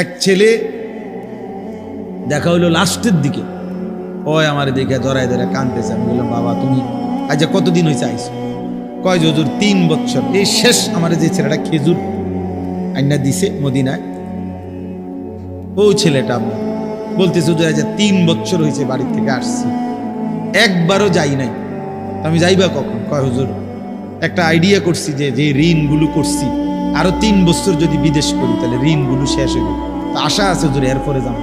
এক ছেলে দেখা হইল লাস্টের দিকে। ওই আমার দেখে ধরাই ধরে কানতেছে, আমি বললাম, বাবা, তুমি আচ্ছা কতদিন হয়েছে আইস কয় যজুর তিন বছর এই শেষ আমার যে ছেলেটা খেজুর আইনা দিছে মদিনায়, ও ছেলেটা আমার বলতেছে, হুজুর আচ্ছা তিন বছর হয়েছে বাড়ি থেকে আসছি। একবারও যাই নাই। আমি যাইবা কখন? কয়, হুজুর, একটা আইডিয়া করছি যে যে ঋণগুলো করছি আরও তিন বছর যদি বিদেশ করি, তাহলে ঋণগুলো শেষ হইব তো আশা আছে হুজুর এরপরে যাব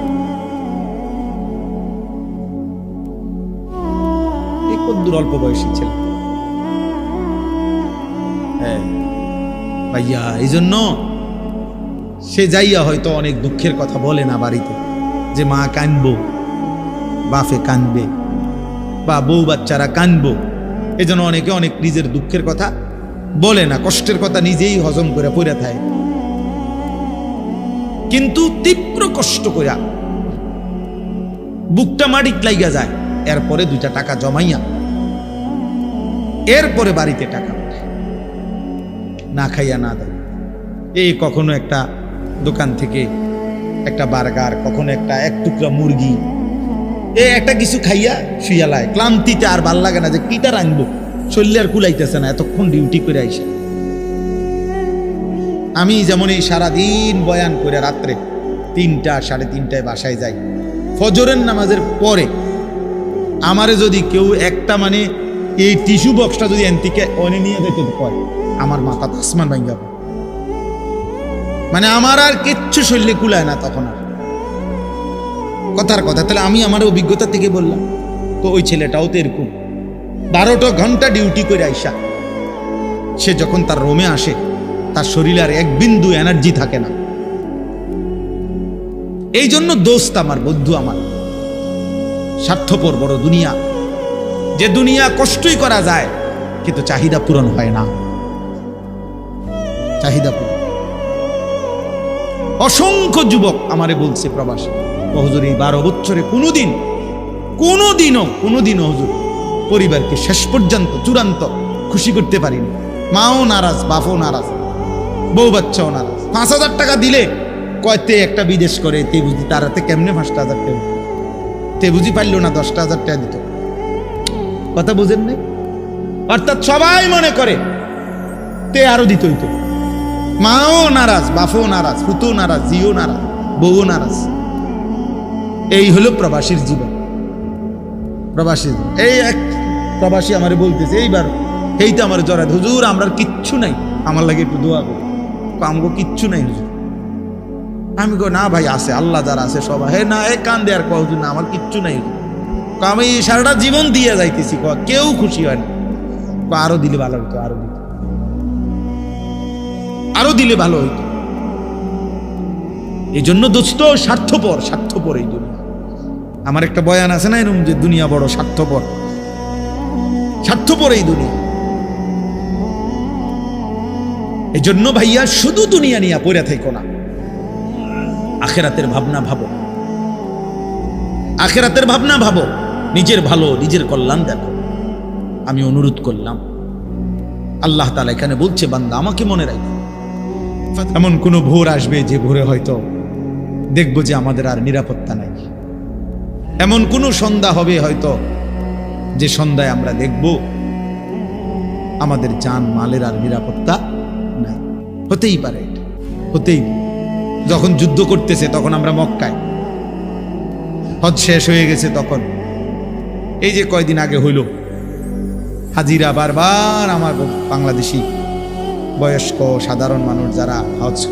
কদ্দুর অল্প বয়সী ছেলে? হ্যাঁ। ভাইয়া এই জন্য সে যাইয়া হয়তো অনেক দুঃখের কথা বলে না বাড়িতে, যে মা কানবো বাফে কানবে, বা বউ বাচ্চারা কানবো এই জন্য অনেকে অনেক নিজের দুঃখের কথা বলে না, কষ্টের কথা নিজেই হজম করে পড়ে থাকে কিন্তু তীব্র কষ্ট কইরা বুকটা মাটিত লাইগা যায়, এরপরে দুইটা টাকা জমাইয়া এরপরে বাড়িতে টাকা। না খাইয়া না দেয়। এই কখনো একটা দোকান থেকে একটা বার্গার, কখনো একটা এক টুকরা মুরগি। এ একটা কিছু খাইয়া শুয়ালায় ক্লান্তিতে আর ভালো লাগে না যে কিটা রাখব আর কুলাইতেছে না, এতক্ষণ ডিউটি করে আইসে। আমি যেমন এই সারাদিন বয়ান করে রাত্রে তিনটা, সাড়ে তিনটায় বাসায় যাই, ফজরের নামাজের পরে আমারে যদি কেউ একটা মানে এই টিস্যু বক্সটা যদি এনতিকে অনে নিয়ে যেতে কয়, আমার মাথা আসমান পড়ে। মানে আমার আর কিচ্ছু শরীরে কুলায় না তখন আর। কথার কথা, তাহলে আমি আমার অভিজ্ঞতা থেকে বললাম, তো ওই ছেলেটাও তো এরকম। বারোটা ঘণ্টা ডিউটি করে আইসা। সে যখন তার রোমে আসে, তার শরীরে আর এক বিন্দু এনার্জি থাকে না। এই জন্য দোস্ত আমার, বন্ধু আমার, স্বার্থপর বড় দুনিয়া। যে দুনিয়া কষ্টই করা যায়, কিন্তু চাহিদা পূরণ হয় না। চাহিদা পূরণ। অসংখ্য যুবক আমারে বলছে প্রবাসী হজুর, এই বারো বছরে কোনোদিন, কোনোদিনও কোনোদিনও হুজুর পরিবারকে শেষ পর্যন্ত চূড়ান্ত খুশি করতে পারিনি। মাও নারাজ, বাপও নারাজ, বউ বাচ্চাও নারাজ। পাঁচ হাজার টাকা দিলে কয়তে একটা বিদেশ করে তে বুঝি তারাতে কেমনে পাঁচটা হাজার টাকা? তে বুঝি পারল না, দশটা হাজার টাকা দিত। কথা বুঝেন নাই? অর্থাৎ সবাই মনে করে, তে আরও দিত হইতো। মাও নারাজ, বাপও নারাজ ফুতো নারাজ জিও নারাজ, বউও নারাজ। এই হলো প্রবাসীর জীবন। প্রবাসী। এই এক প্রবাসী আমার বলতেছে, এইবার এইটা আমার জড়ায় হুজুর, আমরা কিচ্ছু নাই। আমার লাগে একটু দোয়া করো। আমগো কিচ্ছু নাই হুজুর। আমি কো না ভাই, আছে, আল্লাহ যারা আছে সবাই হে না, এ কান দেয়ার কয়, হুজুর, না, আমার কিচ্ছু নাই হুজুর। আমি সারাটা জীবন দিয়ে যাইতেছি। ক কেউ খুশি হয় না। আরও দিলে ভালো হইতো, আরও দিতে আরও দিলে ভালো হইতো। এই জন্য দোস্ত, স্বার্থপর স্বার্থপর এই জন্য আমার একটা বয়ান আছে না এরকম যে, দুনিয়া বড় স্বার্থপর। স্বার্থপর এই দুনিয়া। এই জন্য ভাইয়া, শুধু দুনিয়া নিয়ে পড়ে থাইকো না। আখেরাতের ভাবনা ভাবো। আখেরাতের ভাবনা ভাবো। নিজের ভালো, নিজের কল্যাণ দেখো। আমি অনুরোধ করলাম, আল্লাহ তালা এখানে বলছে, বান্দা, আমাকে মনে রাখো। এমন কোনো ভোর আসবে যে ভোরে হয়তো দেখব যে আমাদের আর নিরাপত্তা নাই। এমন কোনো সন্ধ্যা হবে হয়তো যে সন্ধ্যায় আমরা দেখব, আমাদের জান মালের আর নিরাপত্তা নাই। হতেই পারে এটা, হতেই যখন যুদ্ধ করতেছে, তখন আমরা মক্কায়। হজ শেষ হয়ে গেছে তখন। এই যে কয়দিন আগে হইল, হাজিরা বারবার আমার বাংলাদেশি বয়স্ক সাধারণ মানুষ যারা হজ,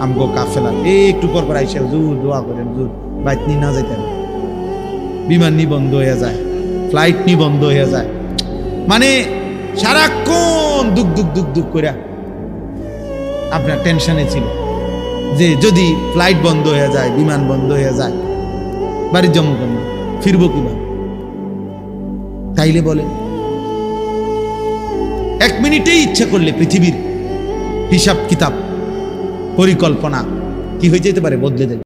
আমগো কাফেলা, একটু পর পর আইসে, হুজুর, দোয়া করেন, হুজুর বাইক নিয়ে না যাইতেন বিমান নিবন্ধ হয়ে যায়। ফ্লাইট নি বন্ধ হয়ে যায়। মানে সারাক্ষণ দুক দুক দুক দুক করে আপনার টেনশনে ছিল যে যদি ফ্লাইট বন্ধ হয়ে যায়, বিমান বন্ধ হয়ে যায় বাড়ির জমা কেন ফিরবো কীভাবে? তাইলে বলে এক মিনিটেই ইচ্ছা করলে পৃথিবীর হিসাব কিতাব পরিকল্পনা কি হয়ে যেতে পারে বদলে দেবে